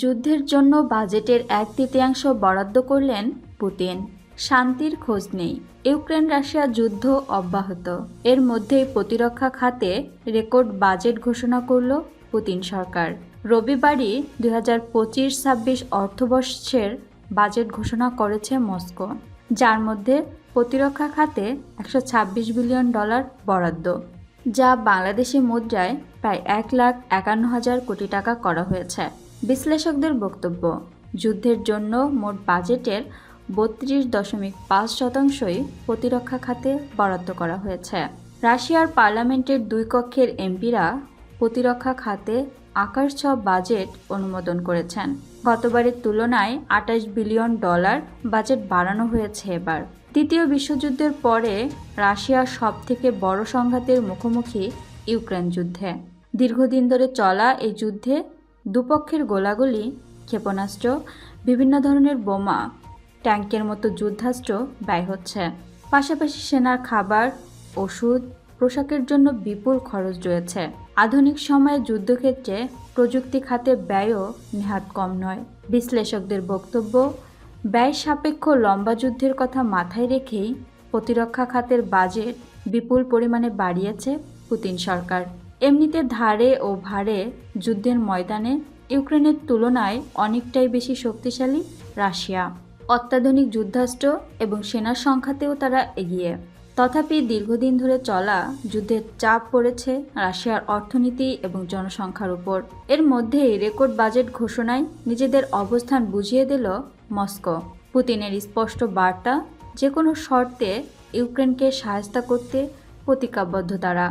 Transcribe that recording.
যুদ্ধের জন্য বাজেটের এক তৃতীয়াংশ বরাদ্দ করলেন পুতিন। শান্তির খোঁজ নেই। ইউক্রেন রাশিয়া যুদ্ধ অব্যাহত। এর মধ্যেই প্রতিরক্ষা খাতে রেকর্ড বাজেট ঘোষণা করল পুতিন সরকার। রবিবারই দুই হাজার পঁচিশ ছাব্বিশ অর্থবর্ষের বাজেট ঘোষণা করেছে মস্কো, যার মধ্যে প্রতিরক্ষা খাতে একশো ছাব্বিশ বিলিয়ন ডলার বরাদ্দ, যা বাংলাদেশি মুদ্রায় প্রায় এক লাখ একান্ন হাজার কোটি টাকা করা হয়েছে। বিশ্লেষকদের বক্তব্য, যুদ্ধের জন্য মোট বাজেটের বত্রিশ দশমিক পাঁচ শতাংশই প্রতিরক্ষা খাতে বরাদ্দ করা হয়েছে। রাশিয়ার পার্লামেন্টের দুই কক্ষের এমপিরা প্রতিরক্ষা খাতে আকাশ ছ বাজেট অনুমোদন করেছেন। গতবারের তুলনায় আঠাশ বিলিয়ন ডলার বাজেট বাড়ানো হয়েছে এবার। দ্বিতীয় বিশ্বযুদ্ধের পরে রাশিয়ার সবথেকে বড় সংঘাতের মুখোমুখি ইউক্রেন যুদ্ধে। দীর্ঘদিন ধরে চলা এই যুদ্ধে দুপক্ষের গোলাগুলি, ক্ষেপণাস্ত্র, বিভিন্ন ধরনের বোমা, ট্যাঙ্কের মতো যুদ্ধাস্ত্র ব্যয় হচ্ছে। পাশাপাশি সেনার খাবার, ওষুধ, পোশাকের জন্য বিপুল খরচ রয়েছে। আধুনিক সময়ে যুদ্ধক্ষেত্রে প্রযুক্তি খাতে ব্যয়ও নেহাত কম নয়। বিশ্লেষকদের বক্তব্য, ব্যয় সাপেক্ষ লম্বা যুদ্ধের কথা মাথায় রেখেই প্রতিরক্ষা খাতের বাজেট বিপুল পরিমাণে বাড়িয়েছে পুতিন সরকার। এমনিতে ধারে ও ভারে যুদ্ধের ময়দানে ইউক্রেনের তুলনায় অনেকটাই বেশি শক্তিশালী রাশিয়া। অত্যাধুনিক যুদ্ধাস্ত্র এবং সেনার সংখ্যাতেও তারা এগিয়ে। তথাপি দীর্ঘদিন ধরে চলা যুদ্ধের চাপ পড়েছে রাশিয়ার অর্থনীতি এবং জনসংখ্যার উপর। এর মধ্যেই রেকর্ড বাজেট ঘোষণায় নিজেদের অবস্থান বুঝিয়ে দিল মস্কো। পুতিনের স্পষ্ট বার্তা যে কোনো শর্তে ইউক্রেনকে সাহায্য করতে প্রতিজ্ঞাবদ্ধ তারা।